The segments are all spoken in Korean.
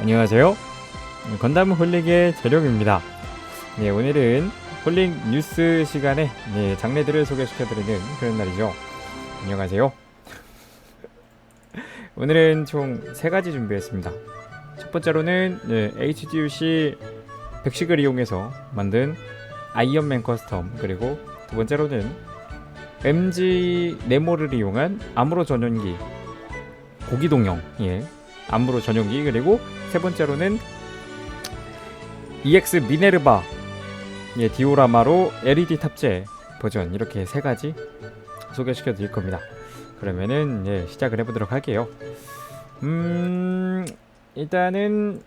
안녕하세요. 건담 홀릭의 재룡입니다. 네, 오늘은 홀릭 뉴스 시간에 네, 장르들을 소개시켜드리는 그런 날이죠. 안녕하세요. 오늘은 총 세 가지 준비했습니다. 첫 번째로는 네, HGUC 백식을 이용해서 만든 아이언맨 커스텀 그리고 두 번째로는 MG 네모를 이용한 암으로 전용기 고기동형 예 암으로 전용기 그리고 세 번째로는 EX 미네르바 예 디오라마로 LED 탑재 버전 이렇게 세 가지 소개시켜 드릴 겁니다. 그러면은 예 시작을 해보도록 할게요. 음 일단은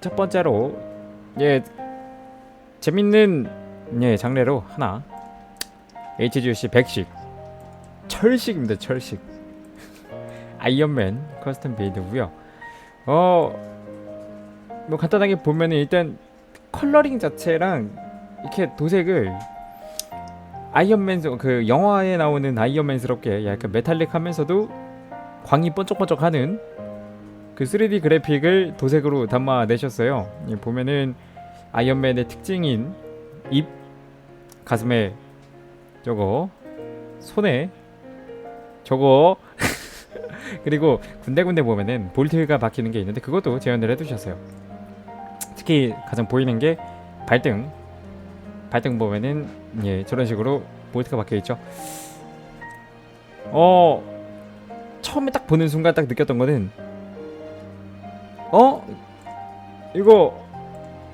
첫 번째로 예 재밌는 예 장르로 하나 HGC 100식 철식입니다 철식 아이언맨 커스텀 빌드고요 어 뭐 간단하게 보면은 일단 컬러링 자체랑 이렇게 도색을 아이언맨 그 영화에 나오는 아이언맨스럽게 약간 메탈릭하면서도 광이 번쩍번쩍하는 그 3D 그래픽을 도색으로 담아내셨어요. 이 보면은 아이언맨의 특징인 입, 가슴에 저거, 손에 저거 그리고 군데군데 보면은 볼트가 박히는 게 있는데 그것도 재현을 해두셨어요. 특히 가장 보이는 게 발등. 발등 보면은 예 저런 식으로 볼트가 박혀 있죠. 어 처음에 딱 보는 순간 딱 느꼈던 거는 어 이거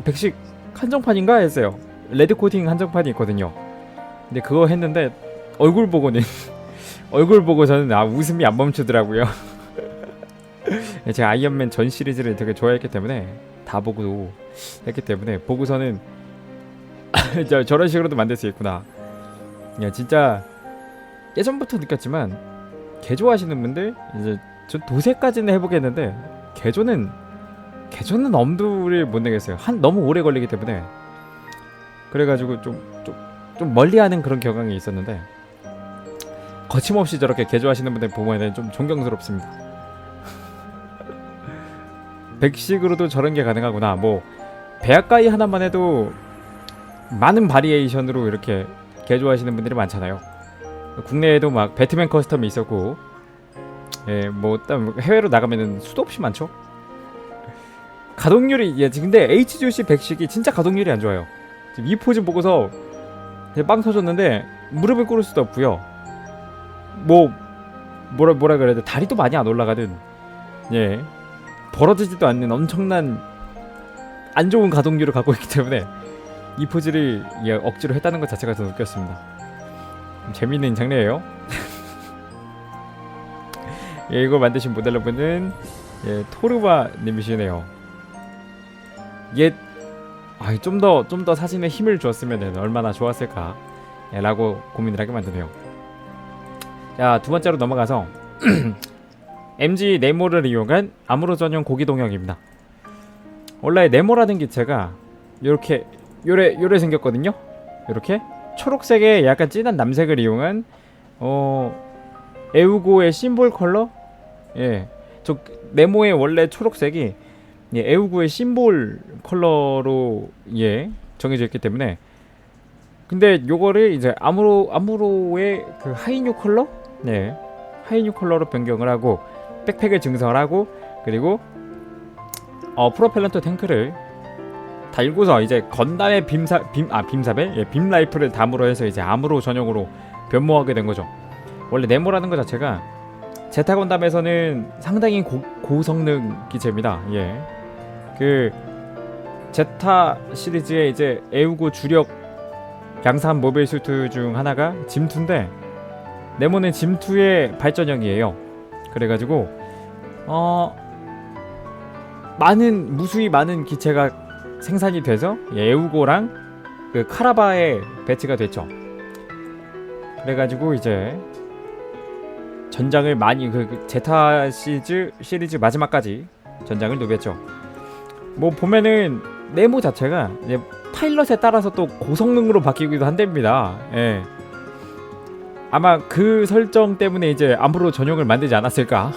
백식 한정판인가 했어요. 레드 코팅 한정판이 있거든요. 근데 그거 했는데 얼굴 보고는 얼굴 보고 저는 아 웃음이 안 멈추더라고요. 제가 아이언맨 전 시리즈를 되게 좋아했기 때문에 다 보고 했기 때문에 보고서는 저, 저런 식으로도 만들 수 있구나. 야 진짜 예전부터 느꼈지만 개조 하시는 분들 이제 저 도색까지는 해보겠는데 개조는 개조는 엄두를 못 내겠어요. 한 너무 오래 걸리기 때문에 그래가지고 좀 좀 좀 멀리하는 그런 경향이 있었는데 거침없이 저렇게 개조하시는 분들 보면은 좀 존경스럽습니다. 백식으로도 저런 게 가능하구나. 뭐 배아가이 하나만 해도 많은 바리에이션으로 이렇게 개조하시는 분들이 많잖아요. 국내에도 막 배트맨 커스텀이 있었고, 예, 뭐 해외로 나가면은 수도 없이 많죠. 가동률이 예, 근데 HGC 백식이 진짜 가동률이 안 좋아요. 지금 이 포즈 보고서 빵 터졌는데 무릎을 꿇을 수도 없고요. 뭐 뭐라 뭐라 그래야 돼 다리도 많이 안 올라가는 예 벌어지지도 않는 엄청난 안 좋은 가동률을 갖고 있기 때문에 이 포즈를 예, 억지로 했다는 것 자체가 더 웃겼습니다. 좀 재미있는 장르예요. 예, 이걸 만드신 모델러분은 예, 토르바 님이시네요. 예, 아, 좀더 좀 더 사진에 힘을 주었으면 얼마나 좋았을까, 예, 라고 고민을 하게 만드네요. 자, 두 번째로 넘어가서 MG 네모를 이용한 암으로 전용 고기 동형입니다. 원래 네모라는 기체가 이렇게 요래 요래 생겼거든요. 이렇게 초록색의 약간 진한 남색을 이용한 어 에우고의 심볼 컬러 예. 저 네모의 원래 초록색이 예, 에우고의 심볼 컬러로 예 정해져 있기 때문에 근데 요거를 이제 아무로 아무로의 그 하이뉴 컬러 네 하이뉴 컬러로 변경을 하고 백팩을 증설을 하고 그리고 어 프로펠런트 탱크를 달고서 이제 건담의 빔사 빔아 빔사벨 예, 빔 라이프를 담으로 해서 이제 암으로 전용으로 변모하게 된 거죠. 원래 네모라는 것 자체가 제타 건담에서는 상당히 고, 고성능 기체입니다. 예. 그 제타 시리즈의 이제 에우고 주력 양산 모빌 수트 중 하나가 짐2인데 네모는 짐2의 발전형이에요. 그래가지고 어 많은 무수히 많은 기체가 생산이 돼서 에우고랑 그 카라바에 배치가 됐죠. 그래가지고 이제 전장을 많이 그 제타 시리즈 시리즈 마지막까지 전장을 누볐죠. 뭐 보면은 네모 자체가 이제 파일럿에 따라서 또 고성능으로 바뀌기도 한답니다. 예. 아마 그 설정 때문에 이제 암으로 전용을 만들지 않았을까?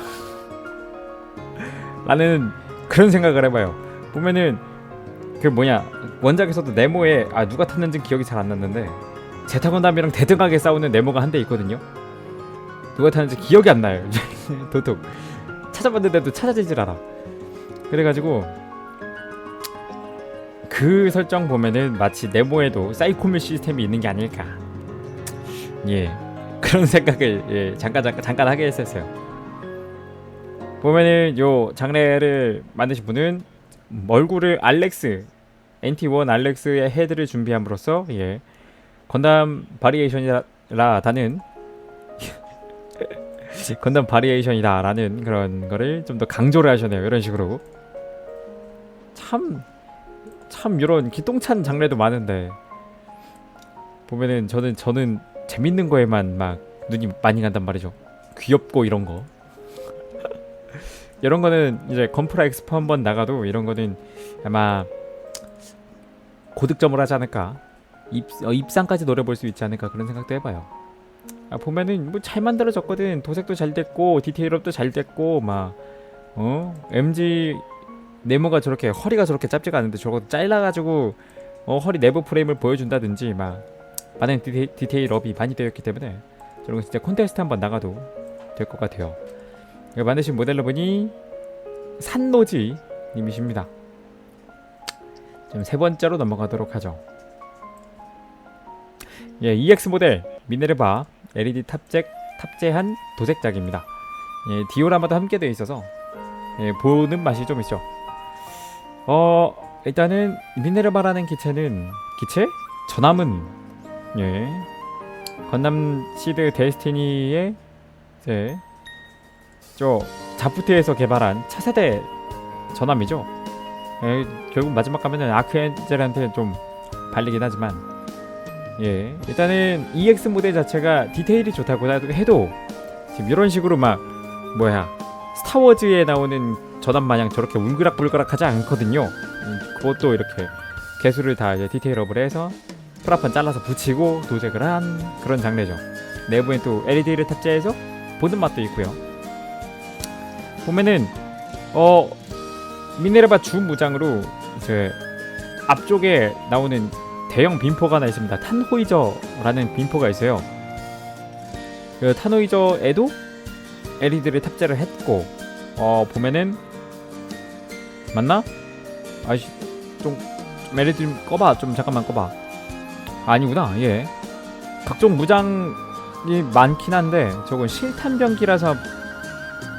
라는 그런 생각을 해봐요. 보면은 그 뭐냐 원작에서도 네모에 아 누가 탔는지 기억이 잘 안 났는데 제타건담이랑 대등하게 싸우는 네모가 한 대 있거든요. 누가 탔는지 기억이 안 나요. 도둑 찾아봤는데도 찾아지질 않아. 그래가지고 그 설정 보면은 마치 네모에도 사이코밀 시스템이 있는 게 아닐까. 예 그런 생각을 예, 잠깐 잠깐 잠깐 하게 했었어요. 보면은 요 장르를 만드신 분은 얼굴을 알렉스 NT1 알렉스의 헤드를 준비함으로써 예 건담 바리에이션이라다는 건담 바리에이션이다라는 그런 거를 좀 더 강조를 하셨네요 이런 식으로 참참 이런 기똥찬 장르도 많은데 보면은 저는 저는 재밌는 거에만 막 눈이 많이 간단 말이죠. 귀엽고 이런 거. 이런 거는 이제 건프라 엑스포 한 번 나가도 이런 거는 아마 고득점을 하지 않을까? 입, 어, 입상까지 노려볼 수 있지 않을까 그런 생각도 해봐요. 아, 보면은 뭐 잘 만들어졌거든. 도색도 잘 됐고 디테일업도 잘 됐고 막 어? MG 네모가 저렇게 허리가 저렇게 짧지가 않은데 저거 잘라가지고 어, 허리 내부 프레임을 보여준다든지 막 많은 디테일, 디테일 업이 많이 되었기 때문에 저런 거 진짜 콘테스트 한번 나가도 될 것 같아요 만드신 모델러분이 산노지 님이십니다. 지금 세 번째로 넘어가도록 하죠. 예, EX 모델 미네르바 LED 탑재 탑재한 도색작입니다. 예, 디오라마도 함께 되어 있어서 예, 보는 맛이 좀 있죠. 어, 일단은 미네르바라는 기체는 기체 전함은 예, 건담 시드 데스티니의 이제 저 자프트에서 개발한 차세대 전함이죠. 예, 결국 마지막 가면은 아크엔젤한테 좀 발리긴 하지만 예 일단은 EX 모델 자체가 디테일이 좋다고 해도 지금 이런 식으로 막 뭐야 스타워즈에 나오는 전함 마냥 저렇게 울그락불그락하지 않거든요. 음, 그것도 이렇게 개수를 다 이제 디테일업을 해서 프라판 잘라서 붙이고 도색을 한 그런 장르죠. 내부엔 또 LED를 탑재해서 보는 맛도 있고요. 보면은 어 미네르바 주 무장으로 이제 앞쪽에 나오는 대형 빈포가 하나 있습니다. 탄호이저라는 빈포가 있어요. 그 탄호이저에도 LED를 탑재를 했고 어 보면은 맞나? 아이씨 좀, 좀 LED 좀 꺼봐 좀 잠깐만 꺼봐 아니구나 예 각종 무장이 많긴 한데 저건 실탄병기라서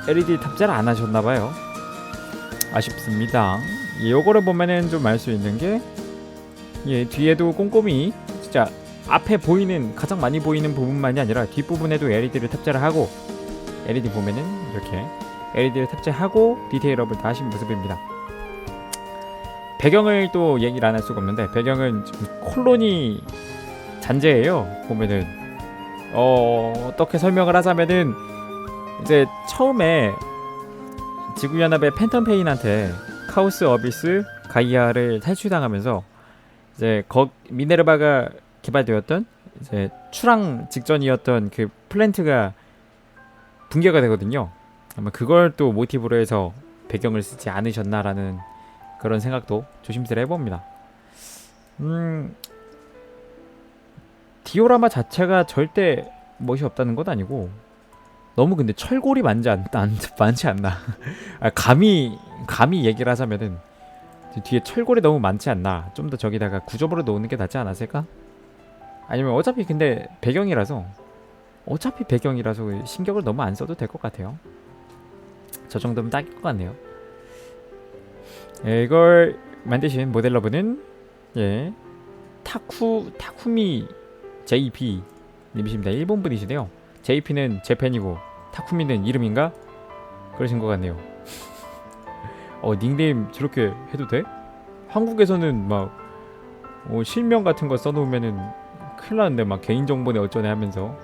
LED 탑재를 안 하셨나봐요. 아쉽습니다. 예, 요거를 보면은 좀 알 수 있는 게 예, 뒤에도 꼼꼼히 진짜 앞에 보이는 가장 많이 보이는 부분만이 아니라 뒷부분에도 LED를 탑재를 하고 LED 보면은 이렇게 LED를 탑재하고 디테일업을 다 하신 모습입니다. 배경을 또 얘기를 안 할 수가 없는데 배경은 콜로니 잔재예요. 보면은 어, 어떻게 설명을 하자면은 이제 처음에 지구연합의 팬텀 페인한테 카오스 어비스 가이아를 탈취당하면서 이제 거 미네르바가 개발되었던 이제 출항 직전이었던 그 플랜트가 붕괴가 되거든요. 아마 그걸 또 모티브로 해서 배경을 쓰지 않으셨나라는 그런 생각도 조심스레 해봅니다. 음, 디오라마 자체가 절대 멋이 없다는 건 아니고 너무 근데 철골이 많지 않, 않 많지 않나? 아, 감히 감히 얘기를 하자면은 뒤에 철골이 너무 많지 않나? 좀 더 저기다가 구조물을 놓는 게 낫지 않았을까? 아니면 어차피 근데 배경이라서 어차피 배경이라서 신경을 너무 안 써도 될 것 같아요. 저 정도면 딱일 것 같네요. 예, 이걸 만드신 모델러분은 예 타쿠 타쿠미 JP 님이십니다. 일본 분이시네요. JP는 재팬이고 타쿠미는 이름인가? 그러신 것 같네요. 어 닉네임 저렇게 해도 돼? 한국에서는 막 어, 실명 같은 거 써놓으면은 큰일 나는데 막 개인정보네 어쩌네 하면서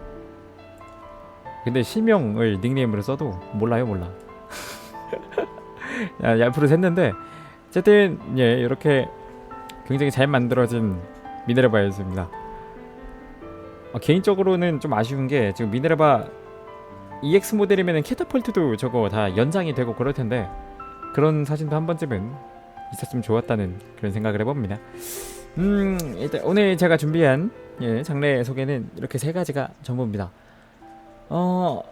근데 실명을 닉네임으로 써도 몰라요 몰라 야, 얄프로 샜는데 어쨌든 예 이렇게 굉장히 잘 만들어진 미네르바였습니다 어, 개인적으로는 좀 아쉬운 게 지금 미네르바 EX 모델이면은 캐터펄트도 저거 다 연장이 되고 그럴 텐데 그런 사진도 한 번쯤은 있었으면 좋았다는 그런 생각을 해봅니다. 음 일단 오늘 제가 준비한 예, 장례 소개는 이렇게 세 가지가 전부입니다. 어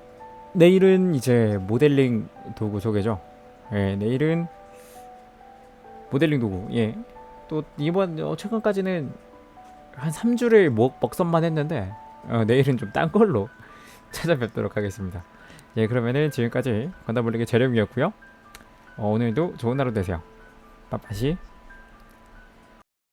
내일은 이제 모델링 도구 소개죠. 예, 내일은 모델링 도구. 예. 또 이번 어, 최근까지는 한 3주를 먹, 먹선만 했는데 어, 내일은 좀 딴 걸로 찾아뵙도록 하겠습니다. 예, 그러면은 지금까지 건담블릭의 재령이었고요. 어, 오늘도 좋은 하루 되세요. 빠빠시.